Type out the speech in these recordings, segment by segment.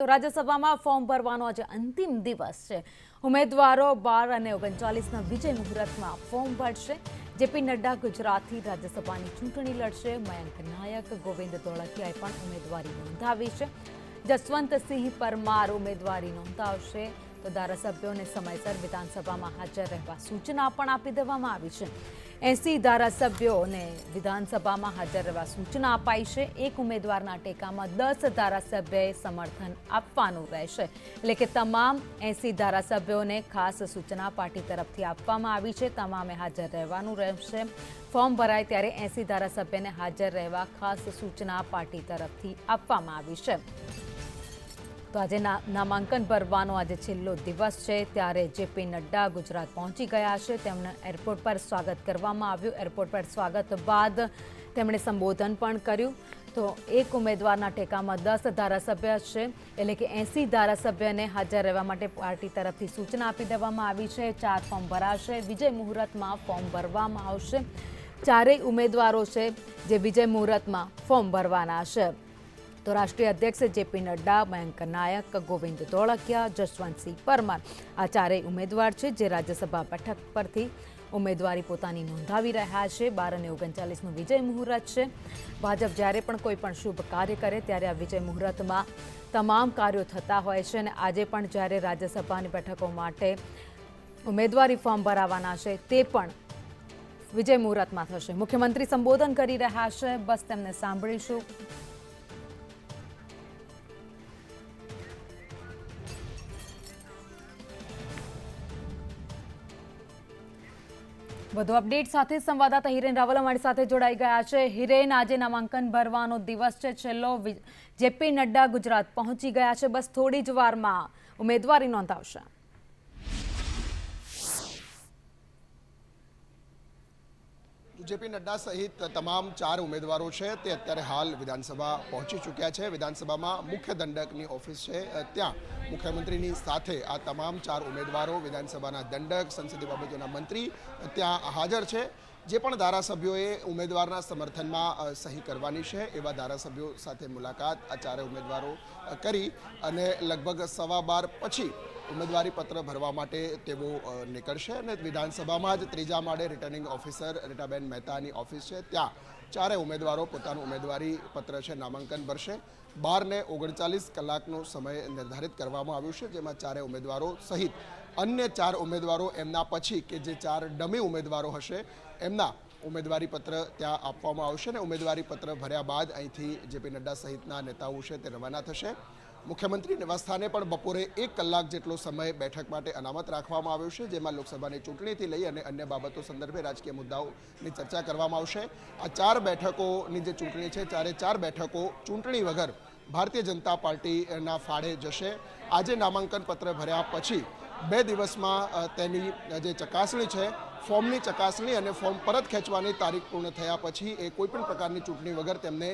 તો રાજ્યસભામાં ફોર્મ ભરવાનો આજે અંતિમ દિવસ છે. ઉમેદવારો બાર અને ઓગણચાલીસના વિજય મુહૂર્તમાં ફોર્મ ભરશે. જેપી નડ્ડા ગુજરાતથી રાજ્યસભાની ચૂંટણી લડશે. મયંક નાયક, ગોવિંદ ધોળકિયાએ પણ ઉમેદવારી નોંધાવી છે. જસવંતસિંહ પરમાર ઉમેદવારી નોંધાવશે. તો ધારાસભ્યોને સમયસર વિધાનસભામાં હાજર રહેવા સૂચના પણ આપી દેવામાં આવી છે. એસી ધારાસભ્યોને વિધાનસભામાં હાજર રહેવા સૂચના અપાઈ છે. એક ઉમેદવારના ટેકામાં દસ ધારાસભ્યએ સમર્થન આપવાનું રહેશે. એટલે કે તમામ એસી ધારાસભ્યોને ખાસ સૂચના પાર્ટી તરફથી આપવામાં આવી છે. તમામે હાજર રહેવાનું રહેશે. ફોર્મ ભરાય ત્યારે એસી ધારાસભ્યને હાજર રહેવા ખાસ સૂચના પાર્ટી તરફથી આપવામાં આવી છે. તો આજે નામાંકન ભરવાનો આજે છેલ્લો દિવસ છે, ત્યારે જેપી નડ્ડા ગુજરાત પહોંચી ગયા છે. તેમને એરપોર્ટ પર સ્વાગત કરવામાં આવ્યું. એરપોર્ટ પર સ્વાગત બાદ તેમણે સંબોધન પણ કર્યું. તો એક ઉમેદવારના ટેકામાં દસ ધારાસભ્ય છે, એટલે કે એસી ધારાસભ્યને હાજર રહેવા માટે પાર્ટી તરફથી સૂચના આપી દેવામાં આવી છે. ચાર ફોર્મ ભરાશે. વિજય મુહૂર્તમાં ફોર્મ ભરવામાં આવશે. ચારેય ઉમેદવારો છે જે વિજય મુહૂર્તમાં ફોર્મ ભરવાના છે. તો રાષ્ટ્રીય અધ્યક્ષ જેપી નડ્ડા, મયંક નાયક, ગોવિંદ ધોળકિયા, જસવંતસિંહ પરમાર આ ચારેય ઉમેદવાર છે જે રાજ્યસભા બેઠક પરથી ઉમેદવારી પોતાની નોંધાવી રહ્યા છે. બાર અને ઓગણચાલીસનું વિજય મુહૂર્ત છે. ભાજપ જ્યારે પણ કોઈ પણ શુભ કાર્ય કરે ત્યારે આ વિજય મુહૂર્તમાં તમામ કાર્યો થતા હોય છે અને આજે પણ જ્યારે રાજ્યસભાની બેઠકો માટે ઉમેદવારી ફોર્મ ભરાવાના છે તે પણ વિજય મુહૂર્તમાં થશે. મુખ્યમંત્રી સંબોધન કરી રહ્યા છે. બસ તેમને સાંભળીશું. વધુ અપડેટ સાથે સંવાદદાતા હિરેન રાવલ અમારી સાથે જોડાઈ ગયા છે. હિરેન, આજે નામાંકન ભરવાનો દિવસ છે. છેલ્લો જેપી નડ્ડા ગુજરાત પહોંચી ગયા છે. બસ થોડી જ વારમાં ઉમેદવારી નોંધાવશે. જેપી નડ્ડા સહિત તમામ ચાર ઉમેદવારો છે તે અત્યારે હાલ વિધાનસભા પહોંચી ચૂક્યા છે. વિધાનસભામાં મુખ્ય દંડકની ઓફિસ છે ત્યાં. મુખ્યમંત્રીની સાથે આ તમામ ચાર ઉમેદવારો, વિધાનસભાના દંડક, સંસદીય બાબતોના મંત્રી, ત્યાં હાજર છે. જે પણ ધારાસભ્યોએ ઉમેદવારના સમર્થનમાં સહી કરવાની છે, એવા ધારાસભ્યો સાથે મુલાકાત આ ચારે ઉમેદવારો કરી અને લગભગ સવા બાર પછી ઉમેદવારી પત્ર ભરવા માટે તેઓ નીકળશે અને વિધાનસભામાં જ ત્રીજા માળે રિટર્નિંગ ઓફિસર રીટાબેન મહેતાની ઓફિસ છે. ત્યાં ચારે ઉમેદવારો પોતાનું ઉમેદવારી પત્ર છે, નામાંકન ભરશે. બાર ને ઓગણચાલીસ કલાકનો સમય નિર્ધારિત કરવામાં આવ્યું છે, જેમાં ચારે ઉમેદવારો સહિત અન્ય ચાર ઉમેદવારો એમના પછી કે જે ચાર ડમી ઉમેદવારો હશે, એમના ઉમેદવારી પત્ર ત્યાં આપવામાં આવશે અને ઉમેદવારી પત્ર ભર્યા બાદ અહીંથી જેપી નડ્ડા સહિતના નેતાઓ છે તે રવાના થશે. મુખ્યમંત્રી નિવાસસ્થાને પણ બપોરે એક કલાક જેટલો સમય બેઠક માટે અનામત રાખવામાં આવ્યો છે, જેમાં લોકસભાની ચૂંટણીથી લઈ અને અન્ય બાબતો સંદર્ભે રાજકીય મુદ્દાઓની ચર્ચા કરવામાં આવશે. આ ચાર બેઠકોની જે ચૂંટણી છે, ચારે ચાર બેઠકો ચૂંટણી વગર ભારતીય જનતા પાર્ટીના ફાળે જશે. આજે નામાંકન પત્ર ભર્યા પછી બે દિવસમાં તેની જે ચકાસણી છે ફોર્મની ચકાસણી અને ફોર્મ પરત ખેંચવાની તારીખ પૂર્ણ થયા પછી એ કોઈપણ પ્રકારની ચૂંટણી વગર તેમને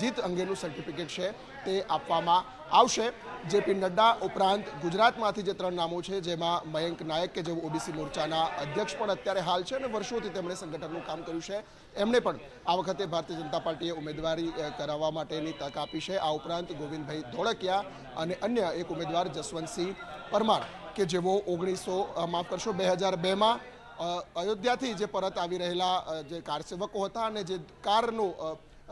જીત અંગેનું સર્ટિફિકેટ છે તે આપવામાં આવશે. જેપી નડ્ડા ઉપરાંત ગુજરાતમાંથી જે ત્રણ નામો છે, જેમાં મયંક નાયક કે જેઓ ઓબીસી મોરચાના અધ્યક્ષ પણ અત્યારે હાલ છે અને વર્ષોથી તેમણે સંગઠનનું કામ કર્યું છે. એમણે પણ આ વખતે ભારતીય જનતા પાર્ટીએ ઉમેદવારી કરાવવા માટેની તક આપી છે. આ ઉપરાંત ગોવિંદભાઈ ધોળકિયા અને અન્ય એક ઉમેદવાર જસવંતસિંહ પરમાર કે જેઓ ઓગણીસો માફ કરશો, બે હજાર બેમાં અયોધ્યાથી જે પરત આવી રહેલા જે કારસેવકો હતા અને જે કારનું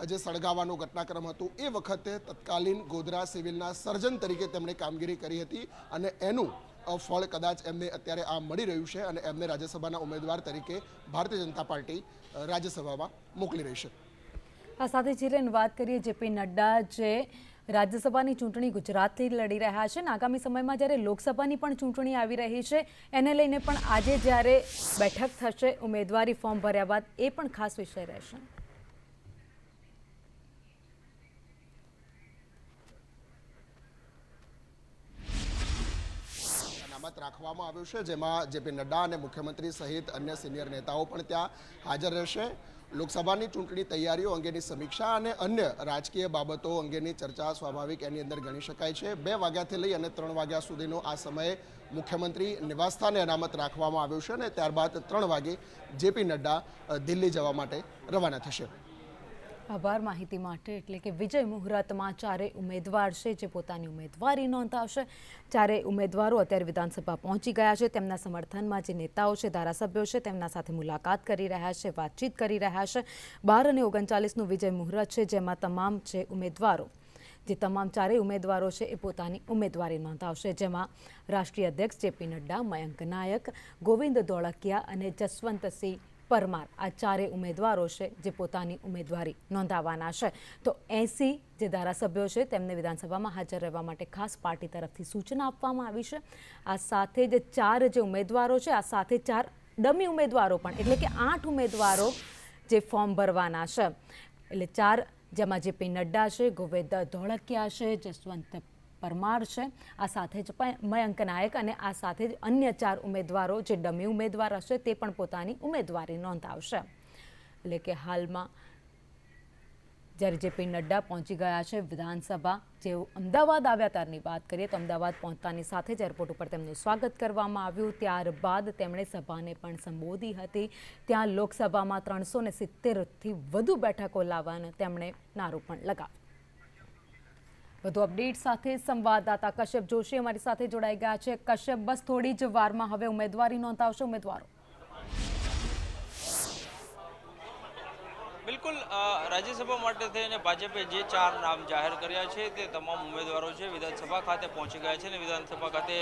જે સળગાવવાનો ઘટનાક્રમ હતો, એ વખતે તત્કાલીન ગોધરા સિવિલના સર્જન તરીકે તેમણે કામગીરી કરી હતી અને એનું ફળ કદાચ એમને અત્યારે આ મળી રહ્યું છે અને એમને રાજ્યસભાના ઉમેદવાર તરીકે ભારતીય જનતા પાર્ટી રાજ્યસભામાં મોકલી રહી છે. આ સાથે જીરેન વાત કરીએ જેપી નડ્ડા જે રાજ્યસભાની ચૂંટણી ગુજરાતથી લડી રહ્યા છે અને આગામી સમયમાં જ્યારે લોકસભાની પણ ચૂંટણી આવી રહી છે, એને લઈને પણ આજે જ્યારે બેઠક થશે, ઉમેદવારી ફોર્મ ભર્યા બાદ એ પણ ખાસ વિષય રહેશે. અનામત રાખવામાં આવ્યું છે, જેમાં જેપી નડ્ડા અને મુખ્યમંત્રી સહિત અન્ય સિનિયર નેતાઓ પણ ત્યાં હાજર રહેશે. લોકસભાની ચૂંટણી તૈયારીઓ અંગેની સમીક્ષા અને અન્ય રાજકીય બાબતો અંગેની ચર્ચા સ્વાભાવિક એની અંદર ગણી શકાય છે. બે વાગ્યાથી લઈ અને ત્રણ વાગ્યા સુધીનો આ સમયે મુખ્યમંત્રી નિવાસસ્થાને અનામત રાખવામાં આવ્યું છે અને ત્યારબાદ ત્રણ વાગે જેપી નડ્ડા દિલ્હી જવા માટે રવાના થશે. આભાર માહિતી માટે. એટલે કે વિજય મુહૂર્તમાં ચારે ઉમેદવાર છે જે પોતાની ઉમેદવારી નોંધાવશે. ચારે ઉમેદવારો અત્યારે વિધાનસભા પહોંચી ગયા છે. તેમના સમર્થનમાં જે નેતાઓ છે, ધારાસભ્યો છે, તેમના સાથે મુલાકાત કરી રહ્યા છે, વાતચીત કરી રહ્યા છે. બાર અને ઓગણચાલીસનું વિજય મુહૂર્ત છે, જેમાં તમામ છે ઉમેદવારો, જે તમામ ચારેય ઉમેદવારો છે એ પોતાની ઉમેદવારી નોંધાવશે. જેમાં રાષ્ટ્રીય અધ્યક્ષ જેપી નડ્ડા, મયંક નાયક, ગોવિંદ ધોળકિયા અને જસવંતસિંહ પરમાર આ ચારેય ઉમેદવારો છે જે પોતાની ઉમેદવારી નોંધાવવાના છે. તો એસી જે ધારાસભ્યો છે તેમને વિધાનસભામાં હાજર રહેવા માટે ખાસ પાર્ટી તરફથી સૂચના આપવામાં આવી છે. આ સાથે જે ચાર જે ઉમેદવારો છે, આ સાથે ચાર ડમી ઉમેદવારો પણ, એટલે કે આઠ ઉમેદવારો જે ફોર્મ ભરવાના છે. એટલે ચાર જેમાં જે પી નડ્ડા છે, ગોવિંદ ધોળકિયા છે, જસવંત પરમાર છે. આ સાથે જ મયંક નાયક અને આ સાથે જ અન્ય ચાર ઉમેદવારો જે ડમી ઉમેદવાર હશે તે પણ પોતાની ઉમેદવારી નોંધાવશે. એટલે કે હાલમાં જ્યારે જે પી નડ્ડા પહોંચી ગયા છે વિધાનસભા, જેઓ અમદાવાદ આવ્યા ત્યારની વાત કરીએ તો અમદાવાદ પહોંચતાની સાથે જ એરપોર્ટ ઉપર તેમનું સ્વાગત કરવામાં આવ્યું. ત્યારબાદ તેમણે સભાને પણ સંબોધી હતી. ત્યાં લોકસભામાં ત્રણસો ને સિત્તેરથી વધુ બેઠકો લાવવાનો તેમણે નારો પણ લગાવ્યો. વધુ અપડેટ સાથે સંવાદદાતા કશ્યપ જોશી અમારી સાથે જોડાઈ ગયા છે. કશ્યપ, બસ થોડી જ વારમાં હવે ઉમેદવારી નોંધાવશે ઉમેદવારો. બિલકુલ રાજ્યસભા માટે થઈને ભાજપે જે ચાર નામ જાહેર કર્યા છે તે તમામ ઉમેદવારો છે વિધાનસભા ખાતે પહોંચી ગયા છે અને વિધાનસભા ખાતે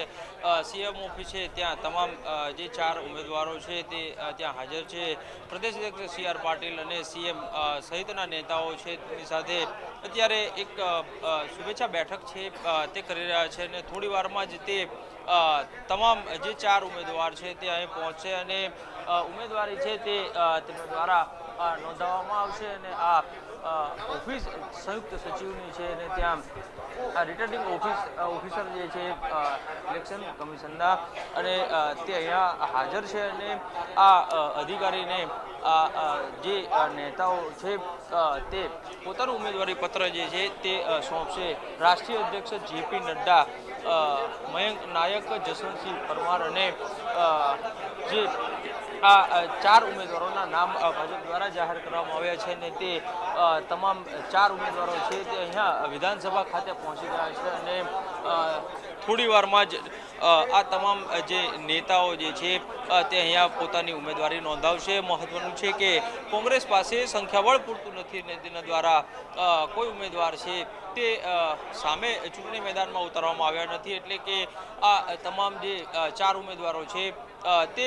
સીએમ ઓફિસ છે ત્યાં તમામ જે ચાર ઉમેદવારો છે તે ત્યાં હાજર છે. પ્રદેશ અધ્યક્ષ સી આર પાટીલ અને સીએમ સહિતના નેતાઓ છે તેની સાથે અત્યારે એક શુભેચ્છા બેઠક છે તે કરી રહ્યા છે અને થોડી વારમાં જ તે તમામ જે ચાર ઉમેદવાર છે તે અહીં પહોંચશે અને ઉમેદવારી છે તે તેમના દ્વારા નોંધાવવામાં આવશે અને આ ઓફિસ સંયુક્ત સચિવની છે અને ત્યાં આ રિટર્નિંગ ઓફિસ ઓફિસર જે છે ઇલેક્શન કમિશનના અને તે અહીંયા હાજર છે અને આ અધિકારીને આ જે નેતાઓ છે તે પોતાનું ઉમેદવારી પત્ર જે છે તે સોંપશે. રાષ્ટ્રીય અધ્યક્ષ જેપી નડ્ડા મયંક નાયક, જસવંતસિંહ પરમાર અને જે આ ચાર ઉમેદવારોના નામ ભાજપ દ્વારા જાહેર કરવામાં આવ્યા છે અને તે તમામ ચાર ઉમેદવારો છે તે અહીંયા વિધાનસભા ખાતે પહોંચી ગયા છે અને થોડી વારમાં જ આ તમામ જે નેતાઓ જે છે તે અહીંયા પોતાની ઉમેદવારી નોંધાવશે. મહત્વનું છે કે કોંગ્રેસ પાસે સંખ્યાબળ પૂરતું નથી અને તેના દ્વારા કોઈ ઉમેદવાર છે તે સામે ચૂંટણી મેદાનમાં ઉતારવામાં આવ્યા નથી. એટલે કે આ તમામ જે ચાર ઉમેદવારો છે તે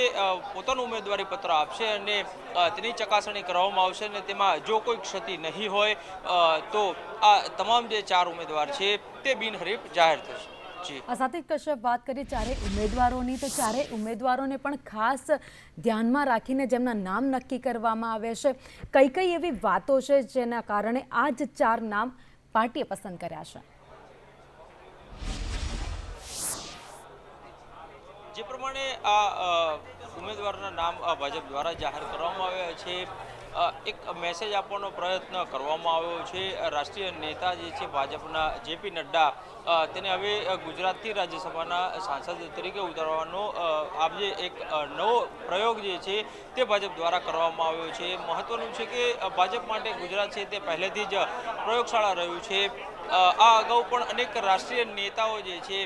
પોતાનું ઉમેદવારી પત્ર આપશે અને તેની ચકાસણી કરવામાં આવશે અને તેમાં જો કોઈ ક્ષતિ નહીં હોય તો આ તમામ જે ચાર ઉમેદવાર છે તે બિનહરીફ જાહેર થશે. સાથે કશ્યપ વાત કરીએ ચારે ઉમેદવારોની. તો ચારે ઉમેદવારોને પણ ખાસ ધ્યાનમાં રાખીને જેમના નામ નક્કી કરવામાં આવે છે. કઈ કઈ એવી વાતો છે જેના કારણે આ જ ચાર નામ પાર્ટીએ પસંદ કર્યા છે? જે પ્રમાણે આ ઉમેદવારના નામ ભાજપ દ્વારા જાહેર કરવામાં આવ્યા છે. એક મેસેજ આપવાનો પ્રયત્ન કરવામાં આવ્યો છે. રાષ્ટ્રીય નેતા જે છે ભાજપના જેપી નડ્ડા તેને હવે ગુજરાતથી રાજ્યસભાના સાંસદ તરીકે ઉતારવાનો આજે એક નવો પ્રયોગ જે છે તે ભાજપ દ્વારા કરવામાં આવ્યો છે. મહત્વનું છે કે ભાજપ માટે ગુજરાત છે તે પહેલેથી જ પ્રયોગશાળા રહ્યું છે. આ અગાઉ પણ અનેક રાષ્ટ્રીય નેતાઓ જે છે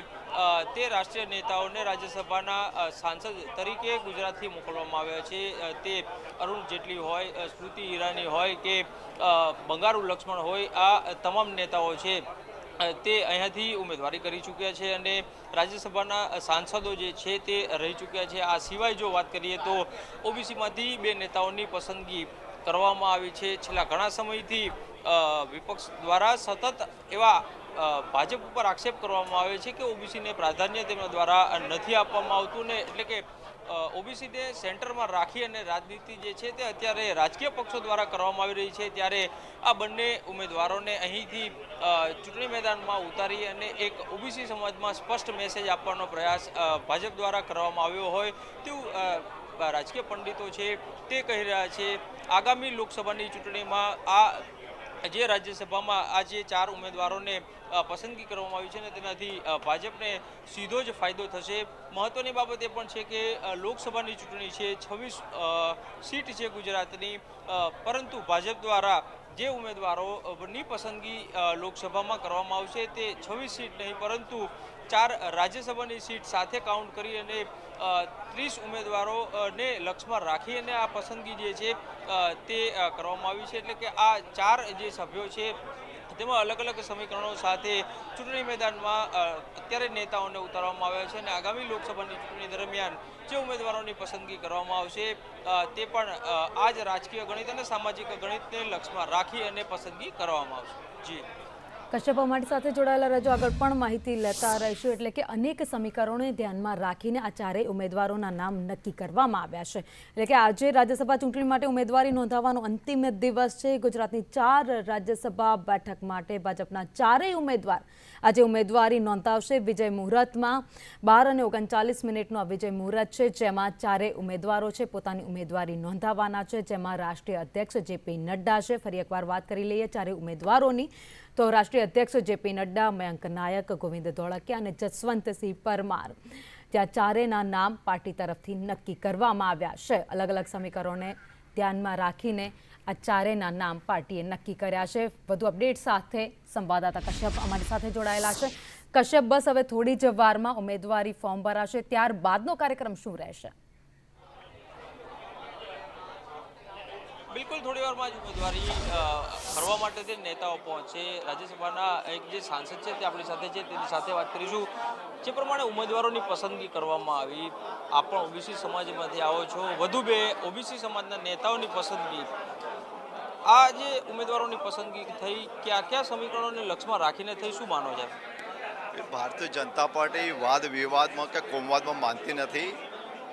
તે રાષ્ટ્રીય નેતાઓને રાજ્યસભાના સાંસદ તરીકે ગુજરાતથી મોકલવામાં આવ્યા છે. તે અરુણ જેટલી હોય સ્મૃતિ ઈરાની હોય કે બંગારુ લક્ષ્મણ હોય, આ તમામ નેતાઓ છે તે અહીંયાથી ઉમેદવારી કરી ચૂક્યા છે અને રાજ્યસભાના સાંસદો જે છે તે રહી ચૂક્યા છે. આ સિવાય જો વાત કરીએ તો ઓબીસીમાંથી બે નેતાઓની પસંદગી કરવામાં આવી છે. છેલ્લા ઘણા સમયથી વિપક્ષ દ્વારા સતત એવા ભાજપ ઉપર આક્ષેપ કરવામાં આવે છે કે ઓબીસીને પ્રાધાન્ય તેમના દ્વારા નથી આપવામાં આવતું ને એટલે કે ઓબીસીને સેન્ટરમાં રાખી અને રાજનીતિ જે છે તે અત્યારે રાજકીય પક્ષો દ્વારા કરવામાં આવી રહી છે. ત્યારે આ બંને ઉમેદવારોને અહીંથી ચૂંટણી મેદાનમાં ઉતારી અને એક ઓબીસી સમાજમાં સ્પષ્ટ મેસેજ આપવાનો પ્રયાસ ભાજપ દ્વારા કરવામાં આવ્યો હોય તેવું રાજકીય પંડિતો છે તે કહી રહ્યા છે. આગામી લોકસભાની ચૂંટણીમાં આ જે રાજ્યસભામાં આજે ચાર ઉમેદવારોને પસંદગી કરવામાં આવી છે ને તેનાથી ભાજપને સીધો જ ફાયદો થશે. મહત્વની બાબત એ પણ છે કે લોકસભાની ચૂંટણી છે, છવ્વીસ સીટ છે ગુજરાતની પરંતુ ભાજપ દ્વારા જે ઉમેદવારોની પસંદગી લોકસભામાં કરવામાં આવશે તે છવ્વીસ સીટ નહીં, પરંતુ ચાર રાજ્યસભાની સીટ સાથે કાઉન્ટ કરી અને ત્રીસ ઉમેદવારોને લક્ષમાં રાખી અને આ પસંદગી જે છે તે કરવામાં આવ્યું છે એટલે કે આ ચાર જે સભ્યો છે, તેમાં અલગ અલગ સમીકરણો સાથે ચૂંટણી મેદાનમાં અત્યારે નેતાઓને ઉતારવામાં આવ્યા છે અને આગામી લોકસભાની ચૂંટણી દરમિયાન જે ઉમેદવારોની પસંદગી કરવામાં આવશે તે પણ આ જ રાજકીય ગણિત અને સામાજિક ગણિતને લક્ષમાં રાખી અને પસંદગી કરવામાં આવશે. જી. કશ્યપ અમારી સાથે જોડાયેલા રજો આગળ પણ માહિતી લેતા રહીશું. એટલે કે અનેક સમીકરણોને ધ્યાનમાં રાખીને આ ચારેય ઉમેદવારોના નામ નક્કી કરવામાં આવ્યા છે. એટલે કે આજે રાજ્યસભા ચૂંટણી માટે ઉમેદવારી નોંધાવવાનો અંતિમ દિવસ છે. ગુજરાતની ચાર રાજ્યસભા બેઠક માટે ભાજપના ચારેય ઉમેદવાર આજે ઉમેદવારી નોંધાવશે વિજય મુહૂર્તમાં. બાર અને ઓગણચાલીસ મિનિટનું આ વિજય મુહૂર્ત છે, જેમાં ચારેય ઉમેદવારો છે, પોતાની ઉમેદવારી નોંધાવવાના છે, જેમાં રાષ્ટ્રીય અધ્યક્ષ જેપી નડ્ડા છે. ફરી એકવાર વાત કરી લઈએ ચારેય ઉમેદવારોની. તો રાષ્ટ્રીય અધ્યક્ષ જેપી નડ્ડા, મયંક નાયક, ગોવિંદ ધોળકિયા અને જસવંતસિંહ પરમાર. ત્યાં ચારેયના નામ પાર્ટી તરફથી નક્કી કરવામાં આવ્યા છે. અલગ અલગ સમીકરણોને ધ્યાનમાં રાખીને આ ચારેના નામ પાર્ટીએ નક્કી કર્યા છે. વધુ અપડેટ સાથે સંવાદદાતા કશ્યપ અમારી સાથે જોડાયેલા છે. કશ્યપ, બસ હવે થોડી જ વારમાં ઉમેદવારી ફોર્મ ભરાશે. ત્યારબાદનો કાર્યક્રમ શું રહેશે? બિલકુલ થોડી વારમાં જ ઉમેદવારી અ, કરવા માટે તે નેતાઓ પહોંચે. રાજ્યસભાના એક જે સાંસદ છે તે આપણી સાથે છે તેની સાથે વાત કરીશું. જે પ્રમાણે ઉમેદવારોની પસંદગી કરવામાં આવી આપ પણ ઓબીસી સમાજમાંથી આવો છો. વધુ બે ઓબીસી સમાજના નેતાઓની પસંદગી. આ જે ઉમેદવારોની પસંદગી થઈ કયા કયા સમીકરણોને લક્ષમાં રાખીને થઈ શું માનો છે? ભારતીય જનતા પાર્ટી વાદ વિવાદમાં કે કોમવાદમાં માનતી નથી.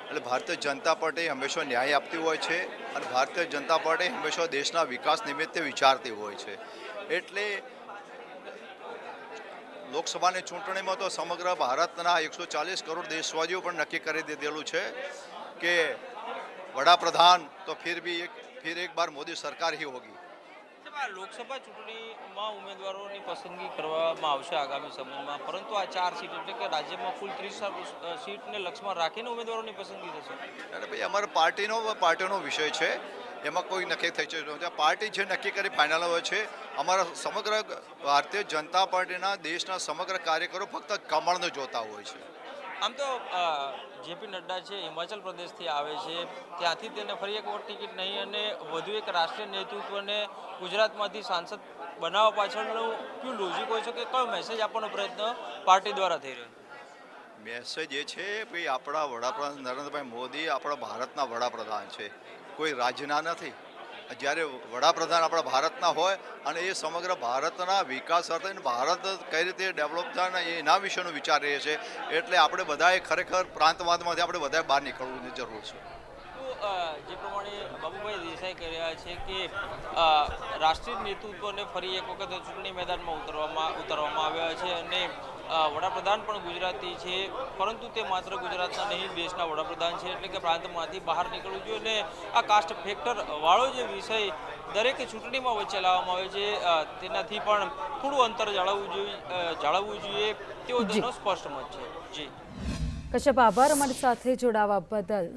એટલે ભારતીય જનતા પાર્ટી હંમેશા ન્યાય આપતી હોય છે અને ભારતીય જનતા પાર્ટી હંમેશા દેશના વિકાસ નિમિત્તે વિચારતી હોય છે. એટલે લોકસભાની ચૂંટણીમાં તો સમગ્ર ભારતના એકસો ચાલીસ કરોડ દેશવાસીઓ પણ નક્કી કરી દીધેલું છે કે વડાપ્રધાન તો ફિર બી એક, ફિર એક બાર મોદી સરકાર હી હોગી. લોકસભા ચૂંટણીમાં ઉમેદવારોની પસંદગી કરવામાં આવશે આગામી સમયમાં. પરંતુ આ ચાર સીટ એટલે કે રાજ્યમાં કુલ ત્રીસ સીટને લક્ષમાં રાખીને ઉમેદવારોની પસંદગી થશે. અને ભાઈ, અમારા પાર્ટીનો પાર્ટીનો વિષય છે. એમાં કોઈ નક્કી થઈ છે પાર્ટી જે નક્કી કરી ફાઇનલ હોય છે, અમારા સમગ્ર ભારતીય જનતા પાર્ટીના દેશના સમગ્ર કાર્યકરો ફક્ત કમળને જોતા હોય છે. આમ તો જેપી નડ્ડા છે, હિમાચલ પ્રદેશથી આવે છે, ત્યાંથી તેને ફરી એક વખત ટિકિટ નહીં અને વધુ એક રાષ્ટ્રીય નેતૃત્વને ગુજરાતમાંથી સાંસદ બનાવવા પાછળનું કયું લોજિક હોય છે કે કયો મેસેજ આપવાનો પ્રયત્ન પાર્ટી દ્વારા થઈ રહ્યો મેસેજ એ છે ભાઈ આપણા વડાપ્રધાન નરેન્દ્રભાઈ મોદી આપણા ભારતના વડાપ્રધાન છે. કોઈ રાજ્યના નથી. જ્યારે વડાપ્રધાન આપણા ભારતના હોય અને એ સમગ્ર ભારતના વિકાસ અર્થે ભારત કઈ રીતે ડેવલપ થાય ને એના વિશેનું વિચાર છીએ એટલે આપણે બધાએ ખરેખર પ્રાંતવાદમાંથી આપણે બધાએ બહાર નીકળવાની જરૂર છે. જે પ્રમાણે બાબુભાઈ દેસાઈ કહી છે કે રાષ્ટ્રીય નેતૃત્વને ફરી એક વખત ચૂંટણી મેદાનમાં ઉતરવામાં, ઉતારવામાં આવ્યા છે અને વડાપ્રધાન પણ ગુજરાતી છે પરંતુ તે માત્ર ગુજરાતના નહીં દેશના વડાપ્રધાન છે. એટલે કે પ્રાંતમાંથી બહાર નીકળવું જોઈએ. અને આ કાસ્ટ ફેક્ટર વાળો જે વિષય દરેક ચૂંટણીમાં વચ્ચે લાવવામાં આવે છે તેનાથી પણ થોડું અંતર જાળવવું જોઈએ જાળવવું જોઈએ. તેવો. તેનો સ્પષ્ટ મત છે. જી. કશ્યપ આભાર અમારી સાથે જોડાવા બદલ.